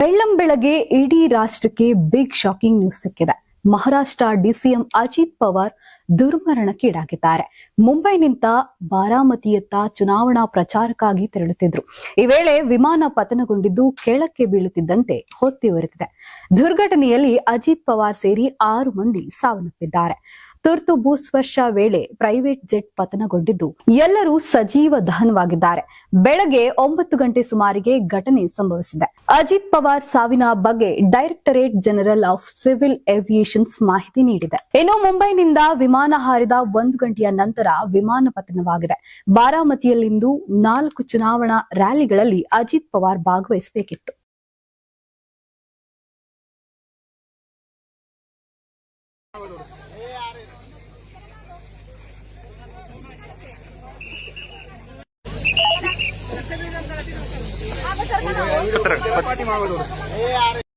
ಬೆಳ್ಳಂಬೆಳಗ್ಗೆ ಇಡೀ ರಾಷ್ಟ್ರಕ್ಕೆ big shocking news ಸಿಕ್ಕಿದೆ. ಮಹಾರಾಷ್ಟ್ರ ಡಿಸಿಎಂ ಅಜಿತ್ ಪವಾರ್ ದುರ್ಮರಣಕ್ಕೀಡಾಗಿದ್ದಾರೆ ಮುಂಬೈನಿಂದ ಬಾರಾಮತಿಯತ್ತ ಚುನಾವಣಾ ಪ್ರಚಾರಕ್ಕಾಗಿ ತೆರಳುತ್ತಿದ್ರು. ಈ ವೇಳೆ ವಿಮಾನ ಪತನಗೊಂಡಿದ್ದು ಕೆಳಕ್ಕೆ ಬೀಳುತ್ತಿದ್ದಂತೆ ಹೊತ್ತಿ ದುರ್ಘಟನೆಯಲ್ಲಿ ಅಜಿತ್ ಪವಾರ್ ಸೇರಿ ಆರು ಮಂದಿ ಸಾವನ್ನಪ್ಪಿದ್ದಾರೆ. ತುರ್ತು ಭೂಸ್ಪರ್ಶ ವೇಳೆ ಪ್ರೈವೇಟ್ ಜೆಟ್ ಪತನಗೊಂಡಿದ್ದು, ಎಲ್ಲರೂ ಸಜೀವ ದಹನವಾಗಿದ್ದಾರೆ. ಬೆಳಗ್ಗೆ ಒಂಬತ್ತು ಗಂಟೆ ಸುಮಾರಿಗೆ ಘಟನೆ ಸಂಭವಿಸಿದೆ. ಅಜಿತ್ ಪವಾರ್ ಸಾವಿನ ಬಗ್ಗೆ directorate general of civil aviations ಮಾಹಿತಿ ನೀಡಿದೆ. ಇನ್ನು ಮುಂಬೈನಿಂದ ವಿಮಾನ ಹಾರಿದ ಒಂದು ಗಂಟೆಯ ನಂತರ ವಿಮಾನ ಪತನವಾಗಿದೆ. ಬಾರಾಮತಿಯಲ್ಲಿಂದು ನಾಲ್ಕು ಚುನಾವಣಾ ರ್ಯಾಲಿಗಳಲ್ಲಿ ಅಜಿತ್ ಪವಾರ್ ಭಾಗವಹಿಸಬೇಕಿತ್ತು. पत्रक